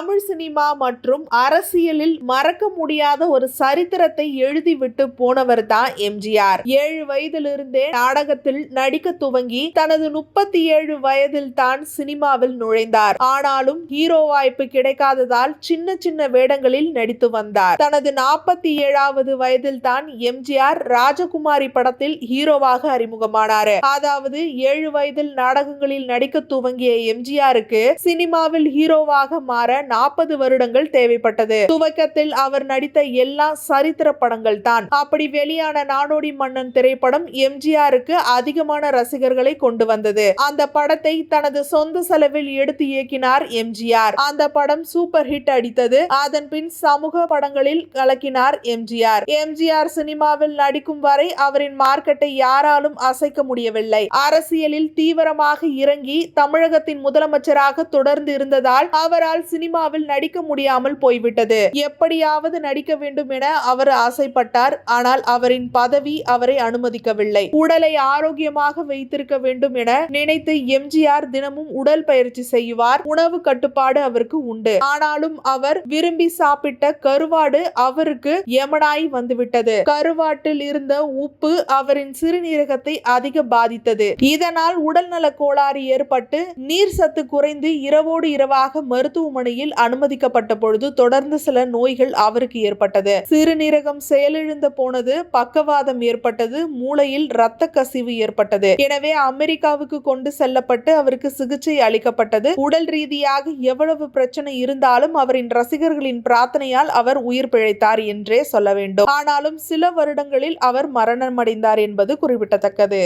Tamil cinema மற்றும் அரசியலில் மறக்க முடியாத ஒரு சரித்திரத்தை எழுதிவிட்டு போனவர் தான் எம்ஜிஆர். ஏழு வயதிலிருந்தே நாடகத்தில் நடிக்க துவங்கி தனது முப்பத்தி ஏழு வயதில் தான் சினிமாவில் நுழைந்தார். ஆனாலும் ஹீரோ வாய்ப்பு கிடைக்காததால் சின்ன சின்ன வேடங்களில் நடித்து வந்தார். தனது நாற்பத்தி ஏழாவது வயதில் தான் எம்ஜிஆர் ராஜகுமாரி படத்தில் ஹீரோவாக அறிமுகமானார். அதாவது ஏழு வயதில் நாடகங்களில் நடிக்க துவங்கிய எம்ஜிஆருக்கு சினிமாவில் ஹீரோவாக மாற நாற்பது வருடங்கள் தேவைப்பட்டது. துவக்கத்தில் அவர் நடித்த எல்லா சரித்திர படங்கள் தான் அப்படி வெளியான நாடோடி மன்னன் திரைப்படம் எம்ஜிஆருக்கு அதிகமான ரசிகர்களை கொண்டு வந்தது. அந்த படத்தை தனது சொந்த செலவில் எடுத்து இயக்கினார் எம்ஜிஆர். அந்த படம் சூப்பர் ஹிட் அடித்தது. அதன் பின் சமூக படங்களில் கலக்கினார் எம்ஜிஆர். எம்ஜிஆர் சினிமாவில் நடிக்கும் வரை அவரின் மார்க்கெட்டை யாராலும் அசைக்க முடியவில்லை. அரசியலில் தீவிரமாக இறங்கி தமிழகத்தின் முதலமைச்சராக தொடர்ந்து இருந்ததால் அவரால் சினிமா சினிமாவில் நடிக்க முடியாமல் போய்விட்டது. எப்படியாவது நடிக்க வேண்டும் என அவர் ஆசைப்பட்டார். ஆனால் அவரின் பதவி அவரை அனுமதிக்கவில்லை. உடலை ஆரோக்கியமாக வைத்திருக்க வேண்டும் என நினைத்து எம்ஜிஆர் தினமும் உடல் பயிற்சி செய்வார். உணவு கட்டுப்பாடு அவருக்கு உண்டு. ஆனாலும் அவர் விரும்பி சாப்பிட்ட கருவாடு அவருக்கு எமனாய் வந்துவிட்டது. கருவாட்டில் இருந்த உப்பு அவரின் சிறுநீரகத்தை அதிக பாதித்தது. இதனால் உடல்நல கோளாறு ஏற்பட்டு நீர் சத்து குறைந்து இரவோடு இரவாக மருத்துவமனையில் அனுமதிக்கப்பட்ட பொழுது தொடர்ந்து சில நோய்கள் அவருக்கு ஏற்பட்டது. சிறுநீரகம் செயலிழந்த போனது பக்கவாதம் ஏற்பட்டது மூளையில் இரத்த கசிவு ஏற்பட்டது. எனவே அமெரிக்காவுக்கு கொண்டு செல்லப்பட்டு அவருக்கு சிகிச்சை அளிக்கப்பட்டது. உடல் ரீதியாக எவ்வளவு பிரச்சனை இருந்தாலும் அவரின் ரசிகர்களின் பிரார்த்தனையால் அவர் உயிர் பிழைத்தார் என்றே சொல்ல வேண்டும். ஆனாலும் சில வருடங்களில் அவர் மரணமடைந்தார் என்பது குறிப்பிடத்தக்கது.